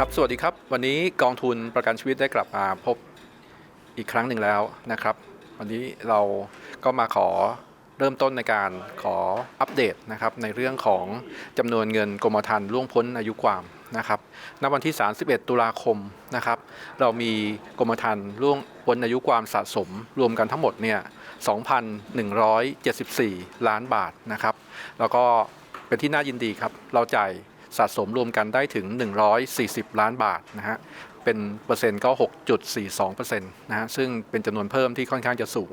ครับ สวัสดีครับ วันนี้กองทุนประกันชีวิตได้กลับมาพบอีกครั้งหนึ่งแล้วนะครับ วันนี้เราก็มาขอเริ่มต้นในการขออัปเดตนะครับในเรื่องของจำนวนเงินกรมธรรม์ล่วงพ้นอายุความนะครับ ณ วันที่ 31 ตุลาคมนะครับ เรามีกรมธรรม์ล่วงพ้นอายุความสะสม รวมกันทั้งหมดเนี่ย 2,174 ล้านบาทนะครับ แล้วก็เป็นที่น่ายินดีครับ เราจ่าย สะสมรวมกันได้ถึง 140 ล้านบาทนะฮะ เป็นเปอร์เซ็นต์ก็ 6.42%นะฮะ ซึ่งเป็นจำนวนเพิ่มที่ค่อนข้างจะสูง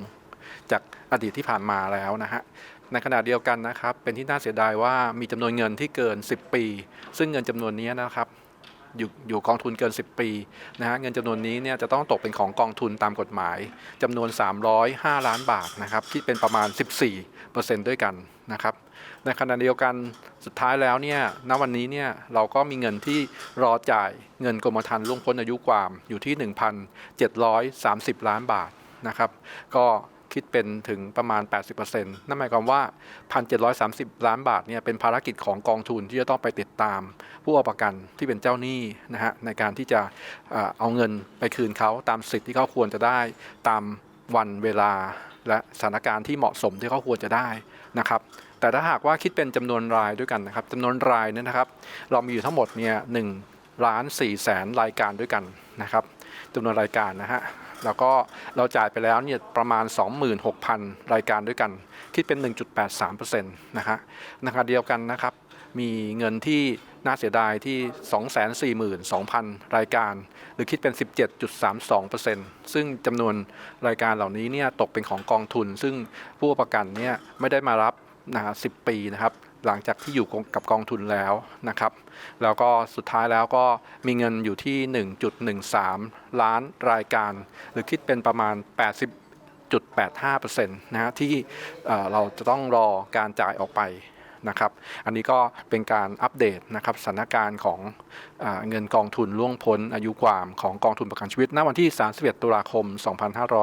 จากอดีตที่ผ่านมาแล้วนะฮะ ในขณะเดียวกันนะครับ เป็นที่น่าเสียดายว่ามีจำนวนเงินที่เกิน 10 ปี ซึ่งเงินจำนวนนี้นะครับ อยู่อยู่กองทุนเกิน 10 ปีนะฮะเงินจำนวนนี้เนี่ยจะต้องตกเป็นของกองทุนตามกฎหมายจำนวน 305 ล้านบาทนะครับคิดเป็นประมาณ 14%ด้วยกันนะครับในขณะเดียวกันสุดท้ายแล้วเนี่ยณวันนี้เนี่ยเราก็มีเงินที่รอจ่ายเงินกรมธรรม์ล่วงพ้นอายุความอยู่ที่ 1,730 ล้านบาทนะครับก็ คิดเป็นถึงประมาณ 80%นั่นหมายความว่า 1,730 ล้านบาทเนี่ยเป็นภารกิจของกองทุนที่จะต้องไปติดตาม ผู้เอาประกันที่เป็นเจ้าหนี้นะฮะในการที่จะเอาเงินไปคืนเขาตามสิทธิ์ที่เขาควรจะได้ตามวันเวลาและสถานการณ์ที่เหมาะสมที่เขาควรจะได้นะครับแต่ถ้าหากว่าคิดเป็นจำนวนรายด้วยกันนะครับจำนวนรายเนี่ยนะครับ เรามีอยู่ทั้งหมดเนี่ยหนึ่งล้านสี่แสนรายการด้วยกันนะครับ จำนวนรายการนะฮะแล้วก็เราจ่ายไปแล้วเนี่ยประมาณ 26,000 รายการด้วยกัน คิดเป็น 1.83%นะฮะนขณะเดียวกันนะครับ มีเงินที่น่าเสียดายที่ 242,000 รายการ หรือคิดเป็น 17.32%ซึ่งจำนวนรายการเหล่านี้เนี่ยตกเป็นของกองทุน ซึ่งผู้ประกันเนี่ยไม่ได้มารับนะ10 ปีนะครับ หลังจากที่อยู่กับกองทุนแล้วนะครับ แล้วก็สุดท้ายแล้วก็มีเงินอยู่ที่ 1.13 ล้านรายการ หรือคิดเป็นประมาณ 80.85%นะฮะที่เอ่เราจะต้องรอการจ่ายออกไป นะครับ อันนี้ก็เป็นการอัปเดตนะครับสถานการณ์ของอเงินกองทุนล่วงพ้นอายุความของกองทุนประกันชีวิตณวันที่ 31 ตุลาคม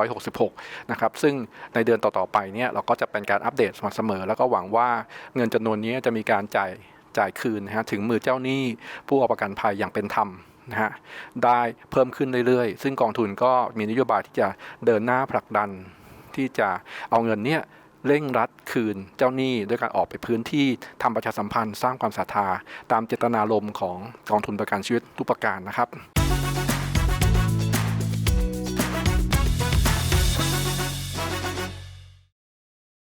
2566 นะครับ ซึ่งในเดือนต่อๆไปเนี่ยเราก็จะเป็นการอัปเดตสม่ำเสมอ แล้วก็หวังว่าเงินจำนวนนี้จะมีการจ่ายจ่ายคืนนะฮะถึงมือเจ้าหนี้ผู้เอาประกันภัยอย่างเป็นธรรมนะฮะได้เพิ่มขึ้นเรื่อยๆ ซึ่งกองทุนก็มีนโยบายที่จะเดินหน้าผลักดันที่จะเอาเงินเนี้ยเร่งรัด คืนเจ้าหนี้ด้วยการออกไปพื้นที่ทำประชาสัมพันธ์ สร้างความศรัทธา ตามเจตนารมณ์ของกองทุนประกันชีวิตทุกประการนะครับ